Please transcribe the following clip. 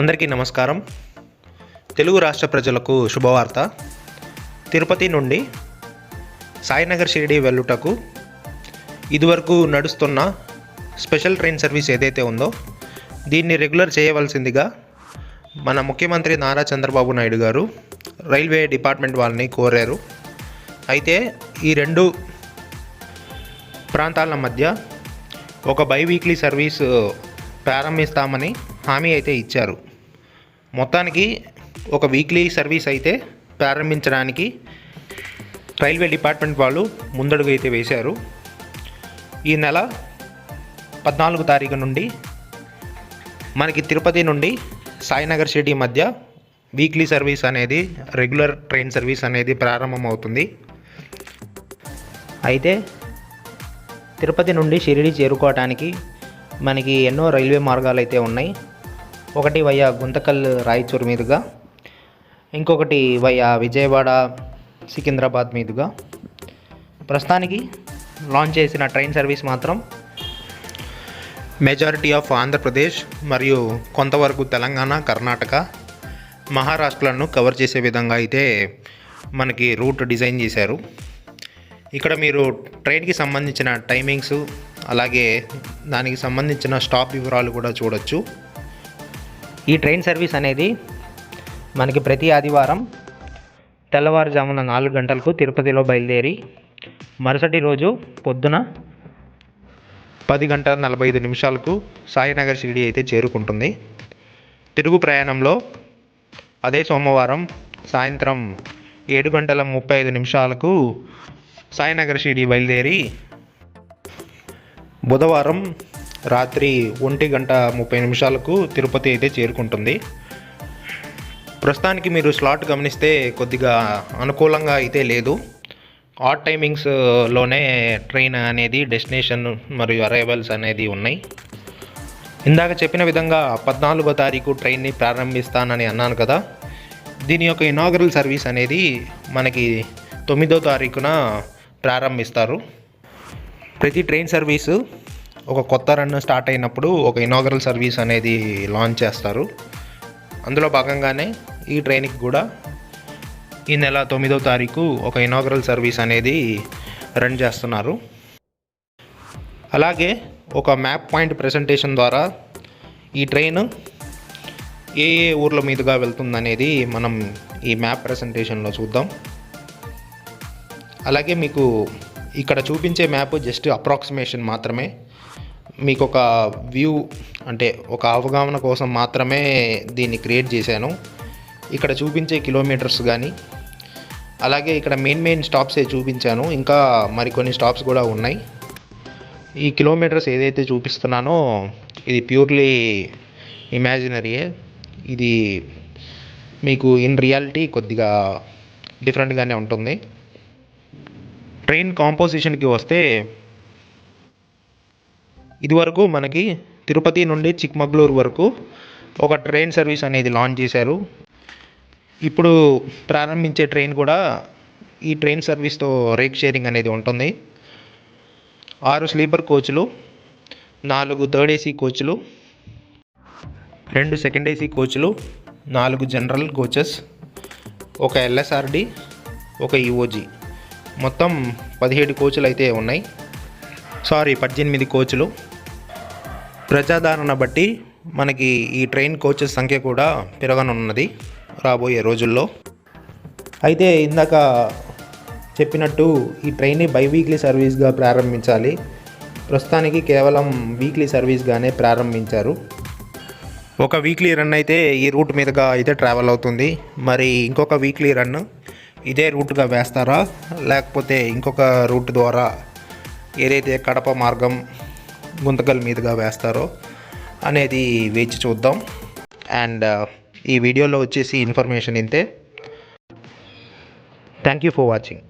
అందరికీ నమస్కారం. తెలుగు రాష్ట్ర ప్రజలకు శుభవార్త. తిరుపతి నుండి సాయినగర్ షిరిడి వెళ్ళుటకు ఇదివరకు నడుస్తున్న స్పెషల్ ట్రైన్ సర్వీస్ ఏదైతే ఉందో దీన్ని రెగ్యులర్ చేయవలసిందిగా మన ముఖ్యమంత్రి నారా చంద్రబాబు నాయుడు గారు రైల్వే డిపార్ట్మెంట్ వాళ్ళని కోరారు. అయితే ఈ రెండు ప్రాంతాల మధ్య ఒక బై వీక్లీ సర్వీస్ ప్రారంభిస్తామని హామీ అయితే ఇచ్చారు. మొత్తానికి ఒక వీక్లీ సర్వీస్ అయితే ప్రారంభించడానికి రైల్వే డిపార్ట్మెంట్ వాళ్ళు ముందడుగు అయితే వేశారు. ఈ నెల పద్నాలుగు తారీఖు నుండి మనకి తిరుపతి నుండి సాయినగర్ సిటీ మధ్య వీక్లీ సర్వీస్ అనేది రెగ్యులర్ ట్రైన్ సర్వీస్ అనేది ప్రారంభమవుతుంది. అయితే తిరుపతి నుండి షిరిడి చేరుకోవడానికి మనకి ఎన్నో రైల్వే మార్గాలు అయితే ఉన్నాయి. ఒకటి వయా గుంతకల్ రాయచూర్ మీదుగా ఇంకొకటి వయా విజయవాడ సికింద్రాబాద్ మీదుగా. ప్రస్తుతానికి లాంచ్ చేసిన ట్రైన్ సర్వీస్ మాత్రం మెజారిటీ ఆఫ్ ఆంధ్రప్రదేశ్ మరియు కొంతవరకు తెలంగాణ కర్ణాటక మహారాష్ట్రలను కవర్ చేసే విధంగా అయితే మనకి రూట్ డిజైన్ చేశారు. ఇక్కడ మీరు ట్రైన్కి సంబంధించిన టైమింగ్స్ అలాగే దానికి సంబంధించిన స్టాప్ వివరాలు కూడా చూడొచ్చు. ఈ ట్రైన్ సర్వీస్ అనేది మనకి ప్రతి ఆదివారం తెల్లవారుజామున నాలుగు గంటలకు తిరుపతిలో బయలుదేరి మరుసటి రోజు పొద్దున పది గంటల నలభై ఐదు నిమిషాలకు సాయినగర్ షిరిడి అయితే చేరుకుంటుంది. తిరుగు ప్రయాణంలో అదే సోమవారం సాయంత్రం ఏడు గంటల ముప్పై ఐదు నిమిషాలకు సాయినగర్ షిరిడి బయలుదేరి బుధవారం రాత్రి ఒంటి గంట ముప్పై నిమిషాలకు తిరుపతి అయితే చేరుకుంటుంది. ప్రస్తుతానికి మీరు స్లాట్ గమనిస్తే కొద్దిగా అనుకూలంగా అయితే లేదు. ఆట్ టైమింగ్స్లోనే ట్రైన్ అనేది డెస్టినేషన్ మరియు అరైవల్స్ అనేది ఉన్నాయి. ఇందాక చెప్పిన విధంగా పద్నాలుగో తారీఖు ట్రైన్ని ప్రారంభిస్తానని అన్నాను కదా. దీని యొక్క ఇనాగరల్ సర్వీస్ అనేది మనకి తొమ్మిదో తారీఖున ప్రారంభిస్తారు. ప్రతి ట్రైన్ సర్వీసు ఒక కొత్త రన్ స్టార్ట్ అయినప్పుడు ఒక ఇనాగరల్ సర్వీస్ అనేది లాంచ్ చేస్తారు. అందులో భాగంగానే ఈ ట్రైన్కి కూడా ఈ నెల తొమ్మిదో తారీఖు ఒక ఇనాగరల్ సర్వీస్ అనేది రన్ చేస్తున్నారు. అలాగే ఒక మ్యాప్ పాయింట్ ప్రెజెంటేషన్ ద్వారా ఈ ట్రైన్ ఏ ఏ ఊర్ల మీదుగా వెళ్తుందనేది మనం ఈ మ్యాప్ ప్రెజెంటేషన్లో చూద్దాం. అలాగే మీకు ఇక్కడ చూపించే మ్యాప్ జస్ట్ అప్రాక్సిమేషన్ మాత్రమే. మీకు ఒక వ్యూ అంటే ఒక అవగాహన కోసం మాత్రమే దీన్ని క్రియేట్ చేశాను. ఇక్కడ చూపించే కిలోమీటర్స్ కానీ అలాగే ఇక్కడ మెయిన్ మెయిన్ స్టాప్సే చూపించాను. ఇంకా మరికొన్ని స్టాప్స్ కూడా ఉన్నాయి. ఈ కిలోమీటర్స్ ఏదైతే చూపిస్తున్నానో ఇది ప్యూర్లీ ఇమాజినరీయే ఇది మీకు ఇన్ రియాలిటీ కొద్దిగా డిఫరెంట్గానే ఉంటుంది. ట్రైన్ కాంపోజిషన్కి వస్తే ఇదివరకు మనకి తిరుపతి నుండి చిక్మగ్లూరు వరకు ఒక ట్రైన్ సర్వీస్ అనేది లాంచ్ చేశారు. ఇప్పుడు ప్రారంభించే ట్రైన్ కూడా ఈ ట్రైన్ సర్వీస్తో రేక్ షేరింగ్ అనేది ఉంటుంది. ఆరు స్లీపర్ కోచ్లు నాలుగు థర్డ్ ఏసీ కోచ్లు రెండు సెకండ్ ఏసీ కోచ్లు నాలుగు జనరల్ కోచెస్ ఒక ఎల్ఎస్ఆర్డి ఒక ఈఓజీ. మొత్తం పదిహేడు కోచ్లు అయితే ఉన్నాయి. సారీ పద్దెనిమిది కోచ్లు. ప్రజాదరణ బట్టి మనకి ఈ ట్రైన్ కోచెస్ సంఖ్య కూడా పెరగనున్నది రాబోయే రోజుల్లో. అయితే ఇందాక చెప్పినట్టు ఈ ట్రైన్ని బై వీక్లీ సర్వీస్గా ప్రారంభించాలి. ప్రస్తుతానికి కేవలం వీక్లీ సర్వీస్గానే ప్రారంభించారు. ఒక వీక్లీ రన్ అయితే ఈ రూట్ మీదుగా అయితే ట్రావెల్ అవుతుంది. మరి ఇంకొక వీక్లీ రన్ ఇదే రూట్గా వేస్తారా? లేకపోతే ఇంకొక రూట్ ద్వారా ఏదైతే కడప మార్గం గుంతకల మీదుగా వేస్తారో అనేది వేచి చూద్దాం. అండ్ uh, ఈ వీడియోలో వచ్చేసి ఇన్ఫర్మేషన్ ఇంతే. Thank you for watching